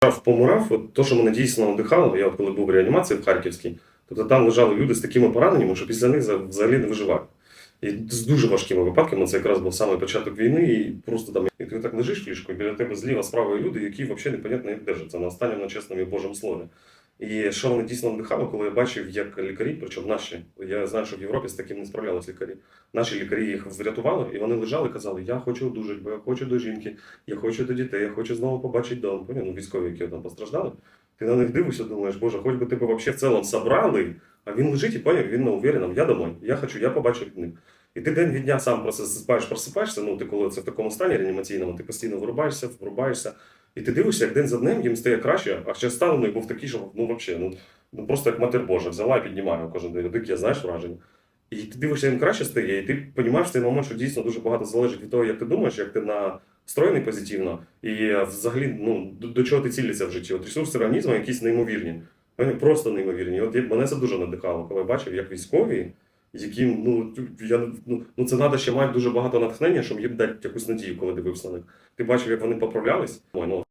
Помирав, помирав, от то, що мене дійсно надихало, я от коли був в реанімації в Харківській, тобто там лежали люди з такими пораненнями, що після них взагалі не виживають. І з дуже важкими випадками, це якраз був саме початок війни, і просто там, і ти так лежиш в ліжку, і біля тебе зліва справа люди, які взагалі непонятно як держаться на останньому чесному і Божому слові. І що мене дійсно надихало, коли я бачив, як лікарі, причому наші, я знаю, що в Європі з таким не справлялись лікарі. Наші лікарі їх врятували, і вони лежали і казали, я хочу одужати, бо я хочу до жінки, я хочу до дітей, я хочу знову побачити дом. Ну, військові, які там постраждали. Ти на них дивишся, думаєш, боже, хоч би тебе вообще в цілому собрали, а він лежить і поняв, він на уверенном, я домой, я хочу, я побачу них. І ти день від дня сам просто засипаєш, просипаєшся, ну ти коли це в такому стані реанімаційному, ти постійно вирубаєшся, врубаєшся, і ти дивишся, як день за днем їм стає краще, а ще стан був такий, що ну взагалі, ну, ну просто як матер Божа, взяла і піднімає кожен день. Дике, знаєш враження. І ти дивишся, їм краще стає, і ти розумієш в цей момент, що дійсно дуже багато залежить від того, як ти думаєш, як ти настроєний позитивно, і е, взагалі ну, до, до чого ти цілишся в житті. От ресурси організму якісь неймовірні. Вони просто неймовірні. От мене це дуже надихало, коли я бачив, як військові, яким ну, я, ну, ну це треба ще мати дуже багато натхнення, щоб їм дати якусь надію, коли дивився на них. Ти бачив, як вони поправлялись. Ой, ну,